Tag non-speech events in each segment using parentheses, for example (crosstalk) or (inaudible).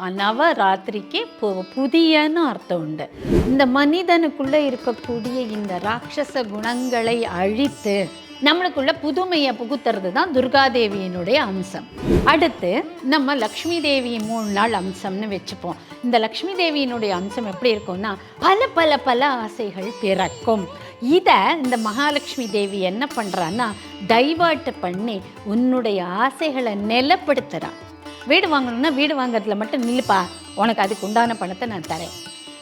நவராத்திரிக்கு பு- புதியன்னு அர்த்தம் உண்டு. இந்த மனிதனுக்குள்ள இருக்கக்கூடிய இந்த ராட்சச குணங்களை அழித்து நம்மளுக்குள்ள புதுமையை புகுத்துறது தான் துர்காதேவியினுடைய அம்சம். அடுத்து நம்ம லக்ஷ்மி தேவி மூணு நாள் அம்சம்னு வச்சுப்போம். இந்த லக்ஷ்மி தேவியினுடைய அம்சம் எப்படி இருக்கும்னா பல பல பல ஆசைகள் பிறக்கும். இதை இந்த மகாலட்சுமி தேவி என்ன பண்ணுறான்னா டைவர்ட் பண்ணி உன்னுடைய ஆசைகளை நிலப்படுத்துகிறான் வீடு வாங்கணும்னா வீடு வாங்குறதுல மட்டும் நில்லுப்பா. உனக்கு அதுக்கு உண்டான பணத்தை நான் தரேன்.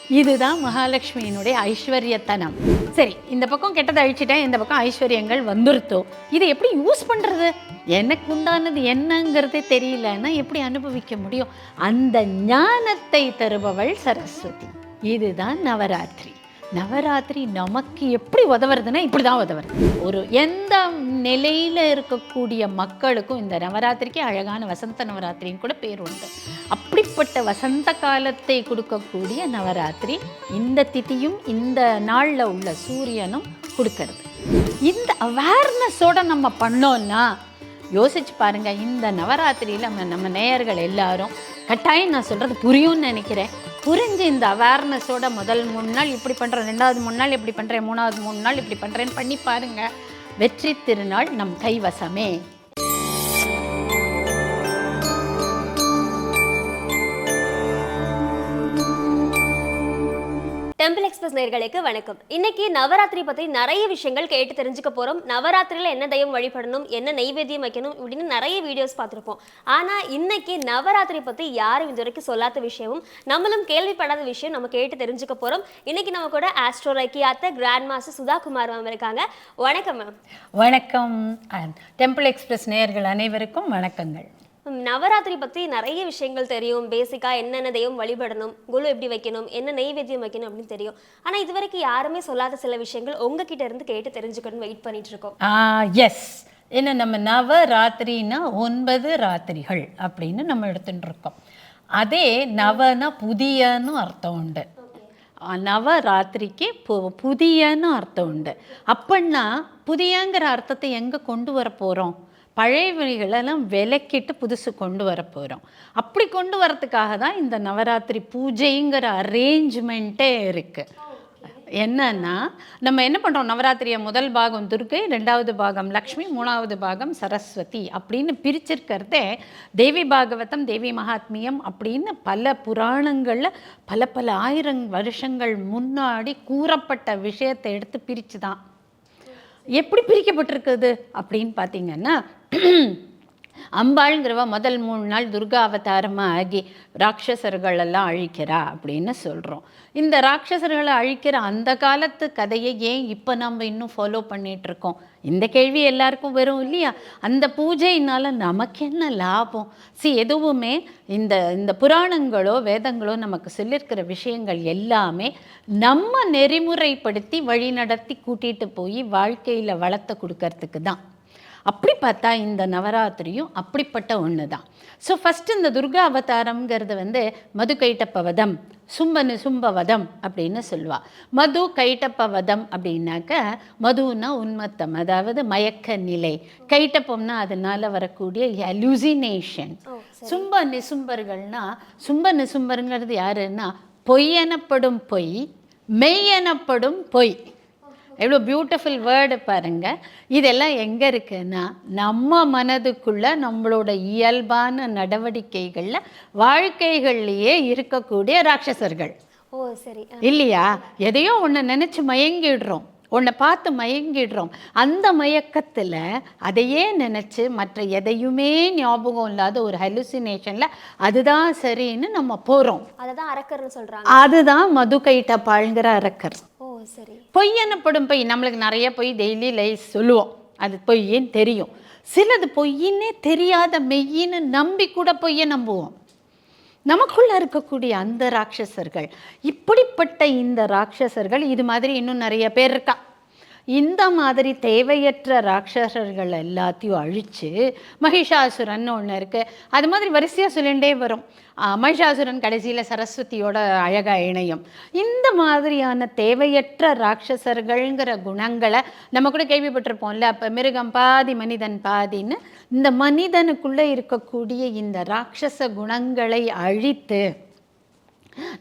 இதுதான் மகாலட்சுமியினுடைய ஐஸ்வர்யத்தனம். சரி இந்த பக்கம் கெட்டதை அழிச்சிட்டேன் இந்த பக்கம் ஐஸ்வர்யங்கள் வந்துருத்தோ? இதை எப்படி யூஸ் பண்ணுறது எனக்கு உண்டானது என்னங்கிறதே தெரியலன்னா எப்படி அனுபவிக்க முடியும்? அந்த ஞானத்தை தருபவள் சரஸ்வதி. இதுதான் நவராத்திரி. நவராத்திரி நமக்கு எப்படி உதவுறதுன்னா இப்படி தான் உதவுறது. ஒரு எந்த நிலையில் இருக்கக்கூடிய மக்களுக்கும் இந்த நவராத்திரிக்கு அழகான வசந்த நவராத்திரின்னு கூட பேர் உண்டு. அப்படிப்பட்ட வசந்த காலத்தை கொடுக்கக்கூடிய நவராத்திரி இந்த திதியும் இந்த நாளில் உள்ள சூரியனும் கொடுக்கறது. இந்த அவேர்னஸோட நம்ம பண்ணோம்னா யோசிச்சு பாருங்க இந்த நவராத்திரியில் நம்ம நம்ம நேயர்கள் எல்லாரும் கட்டாயம் நான் சொல்கிறது புரியும்னு நினைக்கிறேன். புரிஞ்சு இந்த அவேர்னஸோட முதல் மூணு நாள் இப்படி பண்ணுறேன் ரெண்டாவது மூணு நாள் இப்படி பண்ணுறேன் மூணாவது மூணு நாள் இப்படி பண்ணுறேன்னு பண்ணி பாருங்கள் வெற்றி திருநாள் நம் கைவசமே. டெம்பிள் எக்ஸ்பிரஸ் நேர்களுக்கு வணக்கம். இன்னைக்கு நவராத்திரி பத்தி நிறைய விஷயங்கள் கேட்டு தெரிஞ்சுக்க போறோம். நவராத்திரியில என்ன தெய்வம் வழிபடணும் என்ன நைவேத்தியம் வைக்கணும் இப்படின்னு நிறைய வீடியோஸ் பார்த்துருப்போம். ஆனா இன்னைக்கு நவராத்திரி பத்தி யாரும் இது வரைக்கும் சொல்லாத விஷயமும் நம்மளும் கேள்விப்படாத விஷயம் நம்ம கேட்டு தெரிஞ்சுக்க போறோம். இன்னைக்கு நம்ம கூட astro ரக்கியாத்த grand master Sudha Kumar ma'am இருக்காங்க. வணக்கம் மேம் வணக்கம். டெம்பிள் எக்ஸ்பிரஸ் நேயர்கள் அனைவருக்கும் வணக்கங்கள். நவராத்திரி பத்தி நிறைய விஷயங்கள் தெரியும். பேசிக்கா என்னென்ன தெய்வம் வழிபடணும் குழு எப்படி வைக்கணும் என்ன நெய்வேத்தியம் வைக்கணும் அப்படின்னு தெரியும். ஆனா இது வரைக்கும் யாருமே சொல்லாத சில விஷயங்கள் உங்ககிட்ட இருந்து கேட்டு தெரிஞ்சுக்கணும்னு வெயிட் பண்ணிட்டு இருக்கோம். எஸ் என்ன நம்ம நவராத்திரின்னா ஒன்பது ராத்திரிகள் அப்படின்னு நம்ம எடுத்துட்டு இருக்கோம். அதே நவனா புதியன்னு அர்த்தம் உண்டு. நவராத்திரிக்கு பு புதியன்னு அர்த்தம் உண்டு. அப்படின்னா புதியங்கிற அர்த்தத்தை எங்கே கொண்டு வர போகிறோம் பழையவைகளெல்லாம் விலக்கிட்டு புதுசு கொண்டு வர போகிறோம் அப்படி கொண்டு வரத்துக்காக தான் இந்த நவராத்திரி பூஜைங்கிற அரேஞ்ச்மெண்ட்டே இருக்குது என்னன்னா நம்ம என்ன பண்ணுறோம் நவராத்திரியை முதல் பாகம் துர்கை ரெண்டாவது பாகம் லக்ஷ்மி மூணாவது பாகம் சரஸ்வதி அப்படின்னு பிரிச்சிருக்கிறதே தேவி பாகவதம் தேவி மகாத்மியம் அப்படின்னு பல புராணங்களில் பல பல ஆயிரம் வருஷங்கள் முன்னாடி கூறப்பட்ட விஷயத்தை எடுத்து பிரித்து தான் எப்படி பிரிக்கப்பட்டிருக்குது அப்படின்னு பார்த்தீங்கன்னா அம்பாளுங்கிறவ முதல் மூணு நாள் துர்கா அவதாரமாக ஆகி ராட்சசர்களெல்லாம் அழிக்கிறா அப்படின்னு சொல்கிறோம் இந்த ராட்சசர்களை அழிக்கிற அந்த காலத்து கதையை ஏன் இப்போ நம்ம இன்னும் ஃபாலோ பண்ணிகிட்ருக்கோம் இந்த கேள்வி எல்லாருக்கும் வரும் இல்லையா? அந்த பூஜையினால் நமக்கு என்ன லாபம்? சி எதுவுமே இந்த இந்த புராணங்களோ வேதங்களோ நமக்கு சொல்லியிருக்கிற விஷயங்கள் எல்லாமே நம்ம நெறிமுறைப்படுத்தி வழிநடத்தி கூட்டிகிட்டு போய் வாழ்க்கையில் வளர்த்த கொடுக்கறதுக்கு தான். அப்படி பார்த்தா இந்த நவராத்திரியும் அப்படிப்பட்ட ஒன்று தான் ஸோ ஃபஸ்ட்டு இந்த துர்கா அவதாரம்ங்கிறது வந்து மது கைட்டப்பவதம் சும்பனு சும்பவதம் அப்படின்னு சொல்லுவா. மது கைட்டப்பவதம் அப்படின்னாக்க மதுன்னா உன்மத்தம் அதாவது மயக்க நிலை. கைட்டப்பம்னா அதனால வரக்கூடிய அலுசினேஷன் சும்ப நிசும்பர்கள்னா சும்ப நிசும்பருங்கிறது யாருன்னா பொய் எனப்படும் பொய் மெய் எனப்படும் பொய். எவ்வளோ பியூட்டிஃபுல் வேர்டு பாருங்க. இதெல்லாம் எங்கே இருக்குன்னா நம்ம மனதுக்குள்ள நம்மளோட இயல்பான நடவடிக்கைகளில் வாழ்க்கைகள்லேயே இருக்கக்கூடிய ராட்சசர்கள். ஓ சரி. இல்லையா? எதையோ ஒன்று நினச்சி மயங்கிடுறோம். உன்னை பார்த்து மயங்கிடுறோம். அந்த மயக்கத்தில் அதையே நினச்சி மற்ற எதையுமே ஞாபகம் இல்லாத ஒரு ஹலுசினேஷனில் அதுதான் சரின்னு நம்ம போகிறோம் அதை தான் அரக்கர்னு சொல்றாங்க. அதுதான் மது கைட்டப்பாளுங்கிற அரக்கர் சரி. பொய் எனப்படும் பொய் நம்மளுக்கு நிறைய பொய் டெய்லி லைஃப் சொல்லுவோம். அது பொய்யேன்னு தெரியும். சிலது பொய்யின்னே தெரியாத மெய்யின்னு நம்பி கூட பொய்யை நம்புவோம். நமக்குள்ளே இருக்கக்கூடிய அந்த ராட்சசர்கள் இப்படிப்பட்ட இந்த ராட்சசர்கள் இது மாதிரி இன்னும் நிறைய பேர் இருக்கா? இந்த மாதிரி தேவையற்ற ராட்சசர்கள் எல்லாத்தையும் அழித்து மகிஷாசுரன் ஒன்று இருக்குது அது மாதிரி வரிசையாக சொல்லிகிட்டே வரும். மகிஷாசுரன் கடைசியில் சரஸ்வதியோட அழகாக இணையும். இந்த மாதிரியான தேவையற்ற ராட்சசர்கள்ங்கிற குணங்களை நம்ம கூட கேள்விப்பட்டிருப்போம்ல அப்போ மிருகம் பாதி மனிதன் பாதின்னு. இந்த மனிதனுக்குள்ளே இருக்கக்கூடிய இந்த ராட்சச குணங்களை அழித்து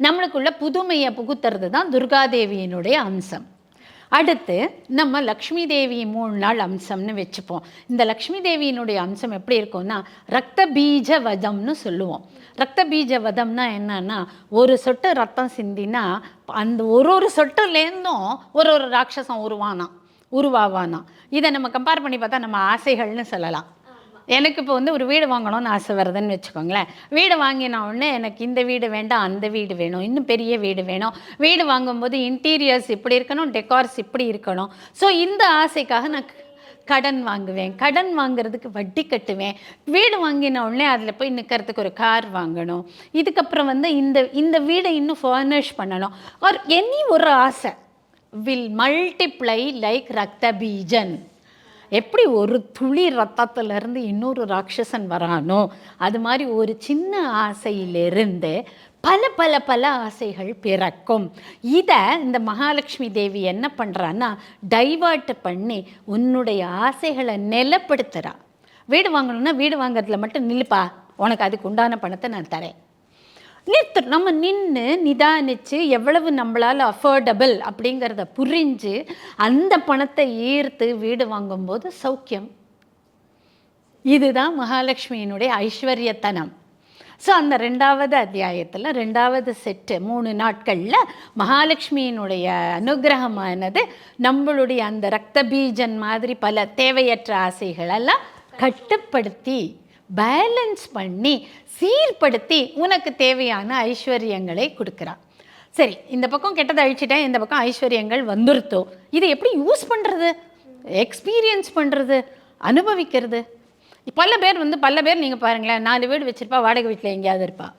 நம்மளுக்குள்ள புதுமையை புகுத்துறது தான் துர்காதேவியினுடைய அம்சம். அடுத்து நம்ம லக்ஷ்மி தேவி மூணு நாள் அம்சம்னு வச்சுப்போம். இந்த லக்ஷ்மி தேவியினுடைய அம்சம் எப்படி இருக்கும்னா ரத்த பீஜ வதம்னு சொல்லுவோம். ரத்த பீஜ வதம்னா என்னன்னா ஒரு சொட்டு ரத்தம் சிந்தினா அந்த ஒரு ஒரு சொட்டுலேருந்தும் ஒரு ஒரு ராட்சசம் உருவானா உருவாவானா இதை நம்ம கம்பேர் பண்ணி பார்த்தா நம்ம ஆசைகள்னு சொல்லலாம். எனக்கு இப்போ வந்து ஒரு வீடு வாங்கணும்னு ஆசை வருதுன்னு வச்சுக்கோங்களேன். வீடு வாங்கின உடனே எனக்கு இந்த வீடு வேண்டாம் அந்த வீடு வேணும் இன்னும் பெரிய வீடு வேணும். வீடு வாங்கும்போது இன்டீரியர்ஸ் இப்படி இருக்கணும் டெக்கார்ஸ் இப்படி இருக்கணும். ஸோ இந்த ஆசைக்காக நான் கடன் வாங்குவேன். கடன் வாங்குறதுக்கு வட்டி கட்டுவேன். வீடு வாங்கின உடனே அதில் போய் நிற்கிறதுக்கு ஒரு கார் வாங்கணும். இதுக்கப்புறம் வந்து இந்த இந்த வீடை இன்னும் ஃபர்னிஷ் பண்ணணும். ஒரு எனி ஒரு ஆசை. வில் மல்டிப்ளை லைக் ரத்த பீஜன். எப்படி ஒரு துளி ரத்தத்திலிருந்து இன்னொரு ராட்சசன் வரானோ அது மாதிரி ஒரு சின்ன ஆசையிலிருந்து பல பல பல ஆசைகள் பிறக்கும். இதை இந்த மகாலட்சுமி தேவி என்ன பண்ணுறான்னா டைவர்ட் பண்ணி உன்னுடைய ஆசைகளை நிலப்படுத்துகிறா வீடு வாங்கணும்னா வீடு வாங்குறதுல மட்டும் நில்லுப்பா. உனக்கு அதுக்கு உண்டான பணத்தை நான் தரேன். நிறுத்து நம்ம நின்று நிதானித்து எவ்வளவு நம்மளால் அஃபோர்டபுள் அப்படிங்கிறத புரிஞ்சு அந்த பணத்தை ஈர்த்து வீடு வாங்கும்போது சௌக்கியம். இதுதான் மகாலட்சுமியினுடைய ஐஸ்வர்யத்தனம். ஸோ அந்த ரெண்டாவது அத்தியாயத்தில் ரெண்டாவது செட்டு மூணு நாட்களில் மகாலட்சுமியினுடைய அனுகிரகமானது நம்மளுடைய அந்த ரத்த பீஜன் மாதிரி பல தேவையற்ற ஆசைகளெல்லாம் கட்டுப்படுத்தி பேலன்ஸ் பண்ணி சீர்படுத்தி உனக்கு தேவையான ஐஸ்வர்யங்களை கொடுக்குறான். சரி இந்த பக்கம் கெட்டதை அழிச்சிட்டேன் இந்த பக்கம் ஐஸ்வர்யங்கள் வந்துருத்தோ? இதை எப்படி யூஸ் பண்ணுறது எக்ஸ்பீரியன்ஸ் பண்ணுறது அனுபவிக்கிறது? பல பேர் வந்து பல பேர் நீங்கள் பாருங்களேன் நாலு வீடு வச்சுருப்பா வாடகை வீட்டில் எங்கேயாவது இருப்பாள்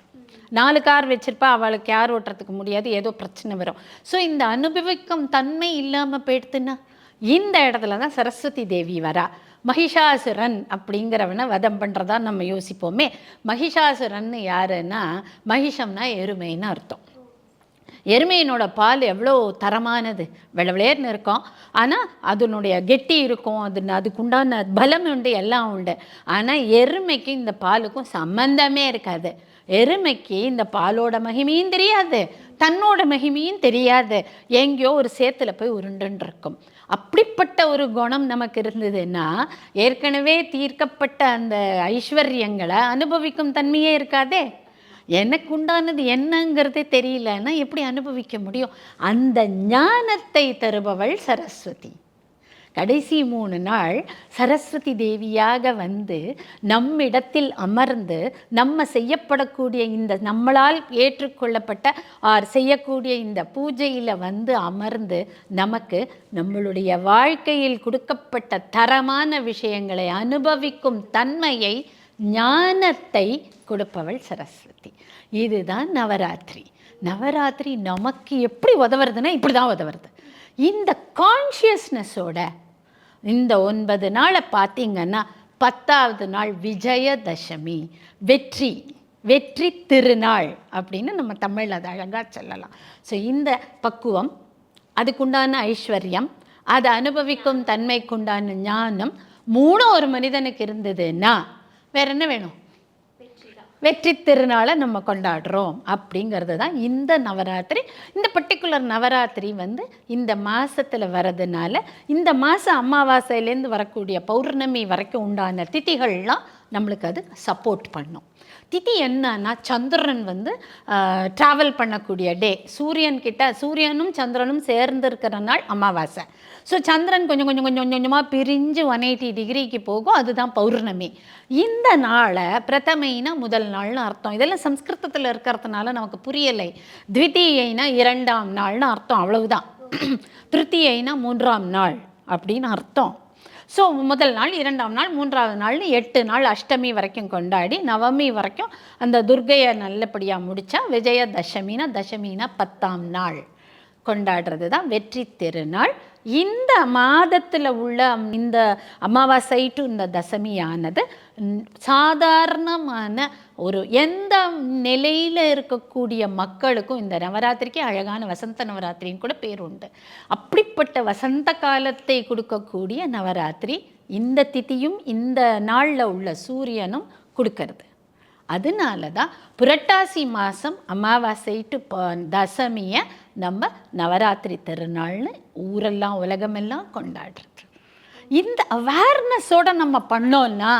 நாலு கார் வச்சுருப்பா அவளுக்கு யார் ஓட்டுறதுக்கு முடியாது ஏதோ பிரச்சனை வரும். ஸோ இந்த அனுபவிக்கும் தன்மை இல்லாமல் போயிடுத்துன்னா இந்த இடத்துல தான் சரஸ்வதி தேவி வரா. மகிஷாசுரன் அப்படிங்கிறவனை வதம் பண்ணுறதா நம்ம யோசிப்போமே. மகிஷாசுரன் யாருன்னா மகிஷம்னா எருமைன்னு அர்த்தம். எருமையினோட பால் எவ்வளோ தரமானது. விளவிளேர்னு இருக்கும். ஆனால் அதனுடைய கெட்டி இருக்கும். அது அதுக்குண்டான பலம் உண்டு எல்லாம் உண்டு. ஆனால் எருமைக்கு இந்த பாலுக்கும் சம்பந்தமே இருக்காது. எருமைக்கு இந்த பாலோட மகிமையும் தெரியாது. தன்னோட மகிமையும் தெரியாது. எங்கேயோ ஒரு சேத்துல போய் உருண்டுன்னு இருக்கும். அப்படிப்பட்ட ஒரு குணம் நமக்கு இருந்ததுன்னா ஏற்கனவே தீர்க்கப்பட்ட அந்த ஐஸ்வர்யங்களை அனுபவிக்கும் தன்மையே இருக்காதே? எனக்கு உண்டானது என்னங்கிறதே தெரியலன்னா எப்படி அனுபவிக்க முடியும்? அந்த ஞானத்தை தருபவள் சரஸ்வதி. கடைசி மூணு நாள் சரஸ்வதி தேவியாக வந்து நம்மிடத்தில் அமர்ந்து நம்ம செய்யப்படக்கூடிய இந்த நம்மளால் ஏற்றுக்கொள்ளப்பட்ட ஆர் செய்யக்கூடிய இந்த பூஜையில் வந்து அமர்ந்து நமக்கு நம்மளுடைய வாழ்க்கையில் கொடுக்கப்பட்ட தரமான விஷயங்களை அனுபவிக்கும் தன்மையை ஞானத்தை கொடுப்பவள் சரஸ்வதி. இதுதான் நவராத்திரி. நவராத்திரி நமக்கு எப்படி உதவுறதுன்னா இப்படி தான் உதவுறது. இந்த கான்ஷியஸ்னஸோட இந்த ஒன்பது நாளை பார்த்தீங்கன்னா பத்தாவது நாள் விஜயதசமி வெற்றி வெற்றி திருநாள் அப்படின்னு நம்ம தமிழில் அதை அழகாக சொல்லலாம். ஸோ இந்த பக்குவம் அதுக்குண்டான ஐஸ்வர்யம் அதை அனுபவிக்கும் தன்மைக்குண்டான ஞானம் மூணும் ஒரு மனிதனுக்கு இருந்ததுன்னா வேற என்ன வேணும்? வெற்றி திருநாளை நம்ம கொண்டாடுறோம் அப்படிங்கிறது தான் இந்த நவராத்திரி. இந்த பர்டிகுலர் நவராத்திரி வந்து இந்த மாதத்தில் வர்றதுனால இந்த மாதம் அமாவாசையிலேருந்து வரக்கூடிய பௌர்ணமி வரைக்கும் உண்டான திதிகள்லாம் நம்மளுக்கு அது சப்போர்ட் பண்ணும். திதி என்னன்னா சந்திரன் வந்து ட்ராவல் பண்ணக்கூடிய டே சூரியன் கிட்ட சூரியனும் சந்திரனும் சேர்ந்து இருக்கிற நாள் அமாவாசை. ஸோ சந்திரன் கொஞ்சம் கொஞ்சம் கொஞ்சம் கொஞ்சம் கொஞ்சமாக பிரிஞ்சு ஒன் எயிட்டி டிகிரிக்கு போகும். அதுதான் பௌர்ணமி. இந்த நாளை பிரதமைனா முதல் நாள்னு அர்த்தம். இதெல்லாம் சம்ஸ்கிருதத்தில் இருக்கிறதுனால நமக்கு புரியலை. த்விதீயைனா இரண்டாம் நாள்னு அர்த்தம். அவ்வளவுதான். (clears throat) திருத்தியைனா மூன்றாம் நாள் அப்படின்னு அர்த்தம். ஸோ முதல் நாள் இரண்டாம் நாள் மூன்றாவது நாள்னு எட்டு நாள் அஷ்டமி வரைக்கும் கொண்டாடி நவமி வரைக்கும் அந்த துர்க்கையை நல்லபடியாக முடித்தா விஜயதசமினா தசமினா பத்தாம் நாள். கொண்டாடுறது தான் வெற்றி திருநாள். இந்த மாதத்தில் உள்ள இந்த அமாவாசை டு இந்த தசமியானது சாதாரணமான ஒரு எந்த நிலையில் இருக்கக்கூடிய மக்களுக்கும் இந்த நவராத்திரிக்கு அழகான வசந்த நவராத்திரின்னு கூட பேர் உண்டு. அப்படிப்பட்ட வசந்த காலத்தை கொடுக்கக்கூடிய நவராத்திரி இந்த திதியும் இந்த நாளில் உள்ள சூரியனும் கொடுக்கறது. அதனால தான் புரட்டாசி மாதம் அமாவாசை டு தசமியை நம்ம நவராத்திரி திருநாள்னு ஊரெல்லாம் உலகமெல்லாம் கொண்டாடுறது. இந்த அவேர்னஸோடு நம்ம பண்ணோன்னா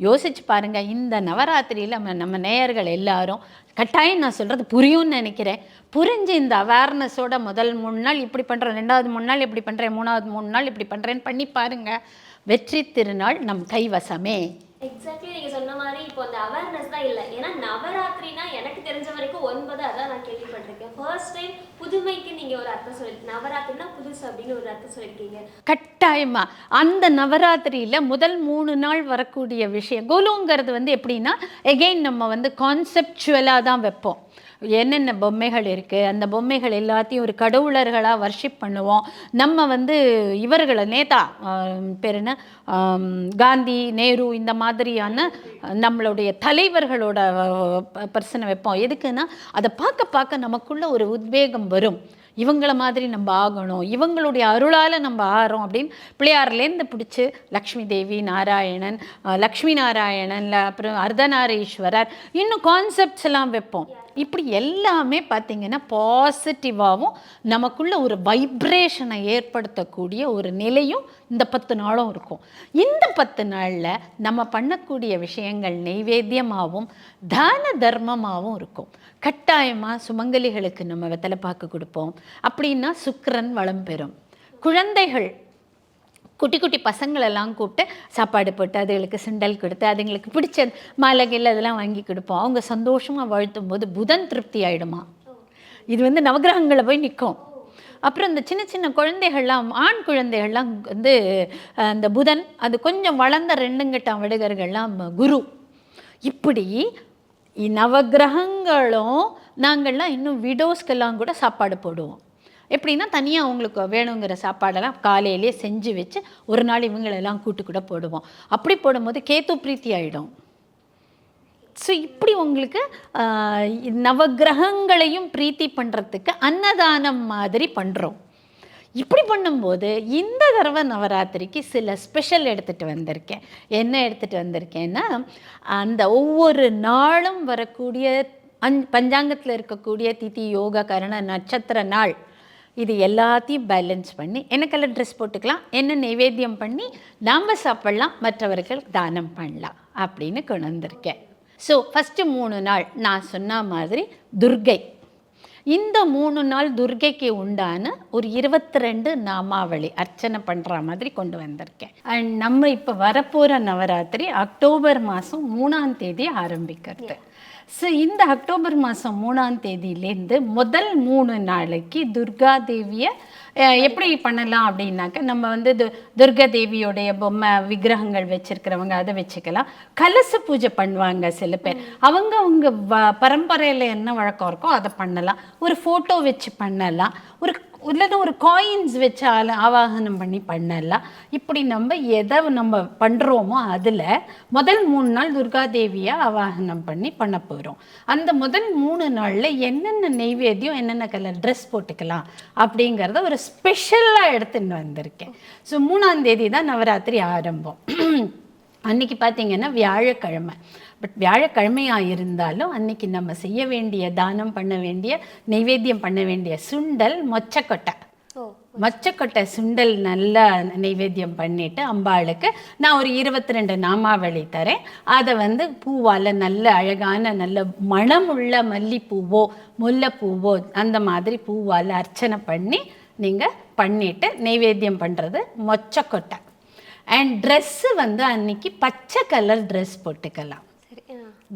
யோசிச்சு பாருங்கள் இந்த நவராத்திரியில் நம்ம நம்ம நேயர்கள் எல்லாரும் கட்டாயம் நான் சொல்கிறது புரியும்னு நினைக்கிறேன். புரிஞ்சு இந்த அவேர்னஸோட முதல் மூணு நாள் இப்படி பண்ணுறேன் ரெண்டாவது மூணு நாள் இப்படி பண்ணுறேன் மூணாவது மூணு நாள் இப்படி பண்ணுறேன்னு பண்ணி பாருங்கள் வெற்றி திருநாள் நம் கைவசமே. எக்ஸாக்ட்லி நீங்க சொன்ன மாதிரி இப்போ அந்த அவேர்னஸ் தான் இல்லை. ஏன்னா நவராத்திரினா எனக்கு தெரிஞ்ச வரைக்கும் ஒன்பது அதான் நான் கேள்விப்பட்டிருக்கேன். ஃபர்ஸ்ட் டைம் புதுமைக்கு நீங்க ஒரு அர்த்தம் சொல்லி நவராத்திரினா புதுசு அப்படின்னு ஒரு அர்த்தம் சொல்லியிருக்கீங்க கட்டாயமா அந்த நவராத்திரியில் முதல் மூணு நாள் வரக்கூடிய விஷயம் கோலுங்கிறது வந்து எப்படின்னா எகெயின் நம்ம வந்து கான்செப்டுவலாக தான் வைப்போம். என்னென்ன பொம்மைகள் இருக்குது அந்த பொம்மைகள் எல்லாத்தையும் ஒரு கடவுளர்களாக வர்ஷிப் பண்ணுவோம். நம்ம வந்து இவர்களை நேதா பேர் என்ன? காந்தி நேரு இந்த மாதிரியான நம்மளுடைய தலைவர்களோட பர்சனை வைப்போம். எதுக்குன்னா அதை பார்க்க பார்க்க நமக்குள்ள ஒரு உத்வேகம் வரும். இவங்கள மாதிரி நம்ம ஆகணும். இவங்களுடைய அருளால் நம்ம ஆறோம் அப்படின்னு பிள்ளையார்லேருந்து பிடிச்சி லக்ஷ்மி தேவி நாராயணன் லக்ஷ்மி நாராயணன் அப்புறம் அர்த்தநாரீஸ்வரர் இன்னும் கான்செப்ட்ஸ் எல்லாம் வைப்போம். இப்படி எல்லாமே பார்த்திங்கன்னா பாசிட்டிவாகவும் நமக்குள்ள ஒரு வைப்ரேஷனை ஏற்படுத்தக்கூடிய ஒரு நிலையும் இந்த பத்து நாளும் இருக்கும். இந்த பத்து நாளில் நம்ம பண்ணக்கூடிய விஷயங்கள் நெய்வேத்தியமாகவும் தான தர்மமாகவும் இருக்கும். கட்டாயமாக சுமங்கலிகளுக்கு நம்ம வெத்தலை பாக்கு கொடுப்போம். அப்படின்னா சுக்கரன் வளம் பெறும். குழந்தைகள் குட்டி குட்டி பசங்களெல்லாம் கூப்பிட்டு சாப்பாடு போட்டு அதுகளுக்கு சுண்டல் கொடுத்து அதுங்களுக்கு பிடிச்ச மாலைகள் அதெல்லாம் வாங்கி கொடுப்போம். அவங்க சந்தோஷமாக வாழ்த்தும் போது புதன் திருப்தி ஆகிடுமா இது வந்து நவகிரகங்களை போய் நிற்கும் அப்புறம் இந்த சின்ன சின்ன குழந்தைகள்லாம் ஆண் குழந்தைகள்லாம் வந்து அந்த இந்த புதன் அது கொஞ்சம் வளர்ந்த ரெண்டுங்கட்டாம் விடுகர்கள்லாம் குரு. இப்படி நவகிரகங்களும் நவக்கிரகங்களும் நாங்கள்லாம் இன்னும் விடோஸ்க்கெல்லாம் கூட சாப்பாடு போடுவோம். எப்படின்னா தனியாக அவங்களுக்கு வேணுங்கிற சாப்பாடெல்லாம் காலையிலேயே செஞ்சு வச்சு ஒரு நாள் இவங்களெல்லாம் கூட்டு கூட போடுவோம். அப்படி போடும்போது கேத்து பிரீத்தி ஆகிடும் ஸோ இப்படி உங்களுக்கு நவகிரகங்களையும் நவக்கிரகங்களையும் பிரீத்தி பண்ணுறதுக்கு அன்னதானம் மாதிரி பண்ணுறோம் இப்படி பண்ணும்போது இந்த தடவை நவராத்திரிக்கு சில ஸ்பெஷல் எடுத்துகிட்டு வந்திருக்கேன். என்ன எடுத்துகிட்டு வந்திருக்கேன்னா அந்த ஒவ்வொரு நாளும் வரக்கூடிய அஞ் பஞ்சாங்கத்தில் இருக்கக்கூடிய திதி யோக கரண நட்சத்திர நாள் இது எல்லாத்தையும் பேலன்ஸ் பண்ணி என்ன கலர் ட்ரெஸ் போட்டுக்கலாம் என்ன நைவேத்தியம் பண்ணி நாம் சாப்பிட்லாம் மற்றவர்கள் தானம் பண்ணலாம் அப்படின்னு கொண்டு வந்திருக்கேன். ஸோ ஃபஸ்ட்டு மூணு நாள் நான் சொன்ன மாதிரி துர்கை. இந்த மூணு நாள் துர்கைக்கு உண்டான ஒரு இருபத்தி ரெண்டு நாமாவளி அர்ச்சனை பண்ணுற மாதிரி கொண்டு வந்திருக்கேன். அண்ட் நம்ம இப்போ வரப்போகிற நவராத்திரி அக்டோபர் மாதம் மூணாம் தேதி ஆரம்பிக்கிறது. ஸோ இந்த அக்டோபர் மாதம் மூணாம் தேதியிலேருந்து முதல் மூணு நாளைக்கு துர்கா தேவியை எப்படி பண்ணலாம் அப்படின்னாக்க நம்ம வந்து து துர்கா தேவியோடைய பொம்மை விக்கிரகங்கள் வச்சுருக்கிறவங்க அதை வச்சுக்கலாம். கலச பூஜை பண்ணுவாங்க சில பேர். அவங்க அவங்க வ பரம்பரையில் என்ன வழக்கம் இருக்கோ அதை பண்ணலாம். ஒரு ஃபோட்டோ வச்சு பண்ணலாம். ஒரு இல்லைன்னா ஒரு காயின்ஸ் வச்சு ஆல ஆவாகனம் பண்ணி பண்ணலாம். இப்படி நம்ம எதை நம்ம பண்ணுறோமோ அதில் முதல் மூணு நாள் துர்காதேவியை ஆவாகனம் பண்ணி பண்ண போகிறோம் அந்த முதல் மூணு நாளில் என்னென்ன நெய்வேத்தியம் என்னென்ன கலர் ட்ரெஸ் போட்டுக்கலாம் அப்படிங்கிறத ஒரு ஸ்பெஷலாக எடுத்துன்னு வந்திருக்கேன். ஸோ மூணாம் தேதி தான் நவராத்திரி ஆரம்பம். (clears throat) அன்னைக்கு பார்த்தீங்கன்னா வியாழக்கிழமை. பட் வியாழக்கிழமையாக இருந்தாலும் அன்னைக்கு நம்ம செய்ய வேண்டிய தானம் பண்ண வேண்டிய நைவேத்தியம் பண்ண வேண்டிய சுண்டல் மொச்சக்கொட்டை. மொச்சக்கொட்டை சுண்டல் நல்லா நைவேத்தியம் பண்ணிட்டு அம்பாளுக்கு நான் ஒரு இருபத்தி ரெண்டு நாமாவளி தரேன். அதை வந்து பூவால் நல்ல அழகான நல்ல மணமுள்ள மல்லிப்பூவோ முல்லைப்பூவோ அந்த மாதிரி பூவால் அர்ச்சனை பண்ணி நீங்கள் பண்ணிட்டு நைவேத்தியம் பண்ணுறது மொச்சக்கொட்டை. அண்ட் ட்ரெஸ்ஸு வந்து அன்னைக்கு பச்சை கலர் ட்ரெஸ் போட்டுக்கலாம்.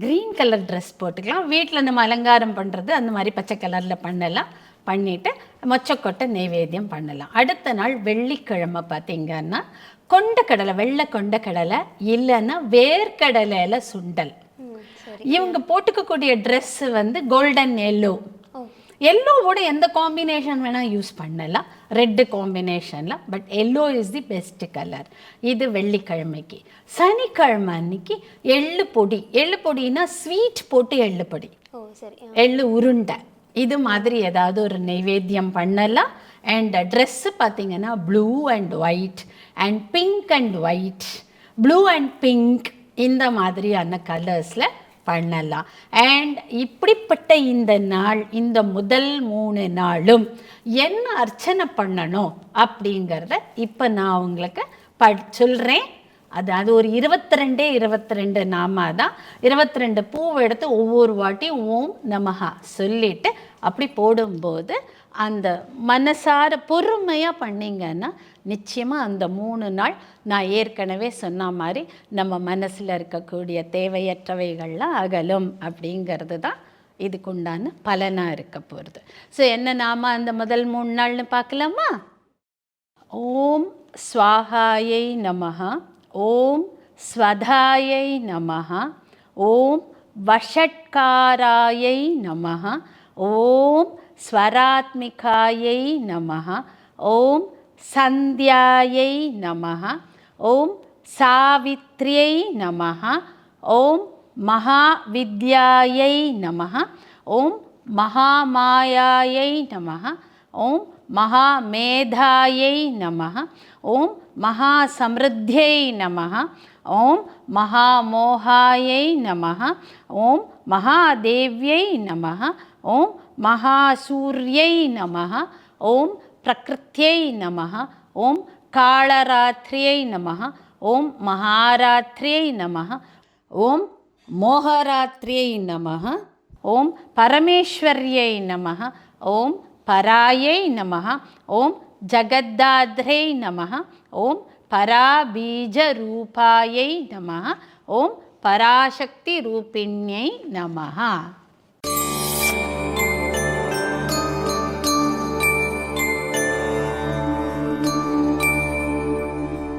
க்ரீன் கலர் ட்ரெஸ் போட்டுக்கலாம். வீட்டில் நம்ம அலங்காரம் பண்ணுறது அந்த மாதிரி பச்சை கலரில் பண்ணலாம். பண்ணிவிட்டு மொச்சக்கொட்டை நைவேத்தியம் பண்ணலாம். அடுத்த நாள் வெள்ளிக்கிழமை பார்த்தீங்கன்னா கொண்டக்கடலை வெள்ளை கொண்டக்கடலை இல்லைன்னா வேர்க்கடலையில் சுண்டல். இவங்க போட்டுக்கக்கூடிய ட்ரெஸ்ஸு வந்து கோல்டன் எல்லோ எல்லோவோட எந்த காம்பினேஷன் வேணால் யூஸ் பண்ணலாம். ரெட்டு காம்பினேஷனில் but yellow is the best colour இது வெள்ளிக்கிழமைக்கு. சனிக்கிழமை அன்னைக்கு எள்ளு பொடி. எள்ளு பொடினா ஸ்வீட் போட்டு எள்ளு பொடி. எள்ளு உருண்டை. இது மாதிரி ஏதாவது ஒரு நைவேத்தியம் பண்ணலாம். அண்ட் ட்ரெஸ்ஸு பார்த்தீங்கன்னா blue and white and pink and white blue and pink இந்த மாதிரியான கலர்ஸில் பண்ணலாம். அண்ட் இப்படிப்பட்ட இந்த நாள் இந்த முதல் மூணு நாளும் என்ன அர்ச்சனை பண்ணணும் அப்படிங்கிறத இப்போ நான் உங்களுக்கு ப சொல்கிறேன் அது அது ஒரு இருபத்தி ரெண்டே இருபத்தி ரெண்டு நாமா தான். இருபத்தி ரெண்டு பூவை எடுத்து ஒவ்வொரு வாட்டியும் ஓம் நமஹா சொல்லிட்டு அப்படி போடும்போது அந்த மனசார பொறுமையாக பண்ணீங்கன்னா நிச்சயமாக அந்த மூணு நாள் நான் ஏற்கனவே சொன்ன மாதிரி நம்ம மனசில் இருக்கக்கூடிய தேவையற்றவைகள்லாம் அகலும் அப்படிங்கிறது தான் இதுக்குண்டான பலனாக இருக்க போகிறது ஸோ என்ன நாம அந்த முதல் மூணு நாள்னு பார்க்கலாமா? ஓம் ஸ்வாகாயை நமஹா ஓம் ஸ்வதாயை நமஹா ஓம் வஷட்காராயை நமஹா ஓம் స్వరాత్మికాయై నమ. ఓం సంధ్యాయై నమ. ఓం సావిత్ర్యై నమ. ఓం మహావిద్యాయై నమ. ఓం మహామాయాయై నమ. ఓం మహామేధాయై నమ. ఓం మహాసమృద్ధ్యై నమ. ఓం మహామోహాయై నమ. ఓం మహాదేవ్యై నమ. ఓం மகாசூரியை நம ஓம் பிரகிருத்தியை நம ஓம் காளராத்திரியை நம ஓம் மகாராத்திரியை நம ஓம் மோகராத்திரியை நம ஓம் பரமேஸ்வரியை நம ஓம் பராயை நம ஓம் ஜகத்தாத்ரை நம ஓம் பராபீஜரூபாயை நம ஓம் பராசக்தி ரூபிணியை நம